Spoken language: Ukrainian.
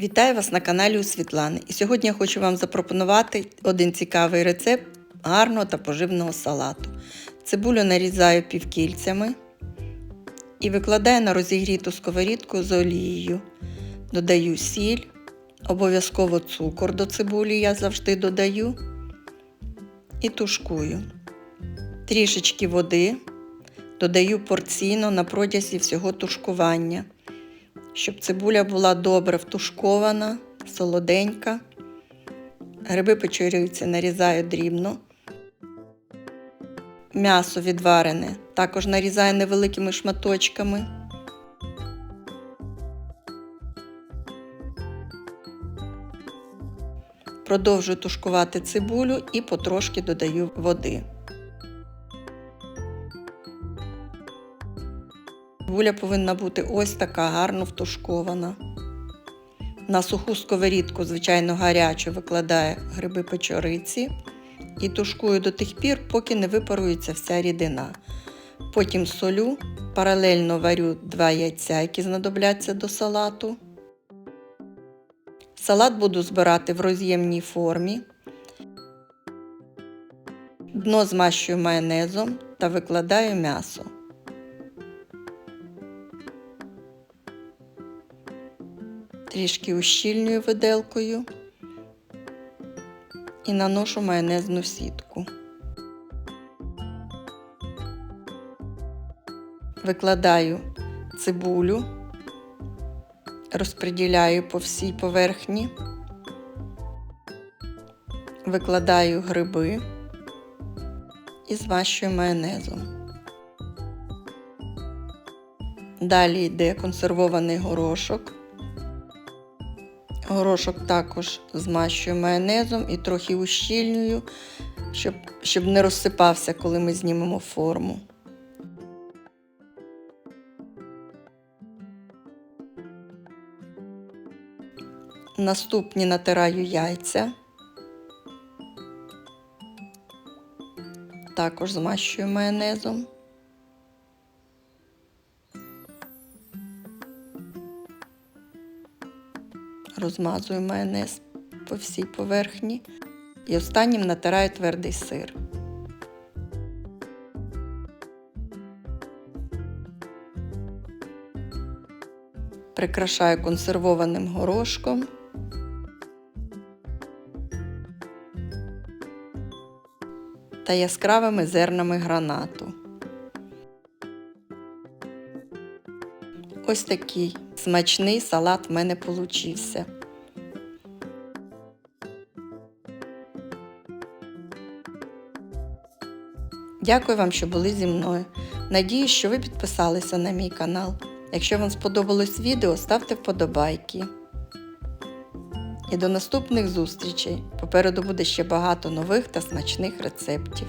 Вітаю вас на каналі у Світлани. І сьогодні я хочу вам запропонувати один цікавий рецепт гарного та поживного салату. Цибулю нарізаю півкільцями і викладаю на розігріту сковорідку з олією. Додаю сіль, обов'язково цукор до цибулі я завжди додаю і тушкую. Трішечки води додаю порційно на протязі всього тушкування щоб цибуля була добре втушкована, солоденька. Гриби печорюються, нарізаю дрібно. М'ясо відварене також нарізаю невеликими шматочками. Продовжую тушкувати цибулю і потрошки додаю води. Цибуля повинна бути ось така гарно втушкована. На суху сковорідку, звичайно, гарячу викладаю гриби печориці і тушкую до тих пір, поки не випарується вся рідина. Потім солю, паралельно варю два яйця, які знадобляться до салату. Салат буду збирати в роз'ємній формі. Дно змащую майонезом та викладаю м'ясо. Трішки ущільнюю виделкою і наношу майонезну сітку. Викладаю цибулю, розподіляю по всій поверхні, викладаю гриби і змащую майонезом. Далі йде консервований горошок. Горошок також змащую майонезом і трохи ущільнюю, щоб, щоб не розсипався, коли ми знімемо форму. Наступні натираю яйця. Також змащую майонезом. Розмазую майонез по всій поверхні і останнім натираю твердий сир. Прикрашаю консервованим горошком. Та яскравими зернами гранату. Ось такий смачний салат в мене получився. Дякую вам, що були зі мною. Надіюсь, що ви підписалися на мій канал. Якщо вам сподобалось відео, ставте вподобайки. І до наступних зустрічей. Попереду буде ще багато нових та смачних рецептів.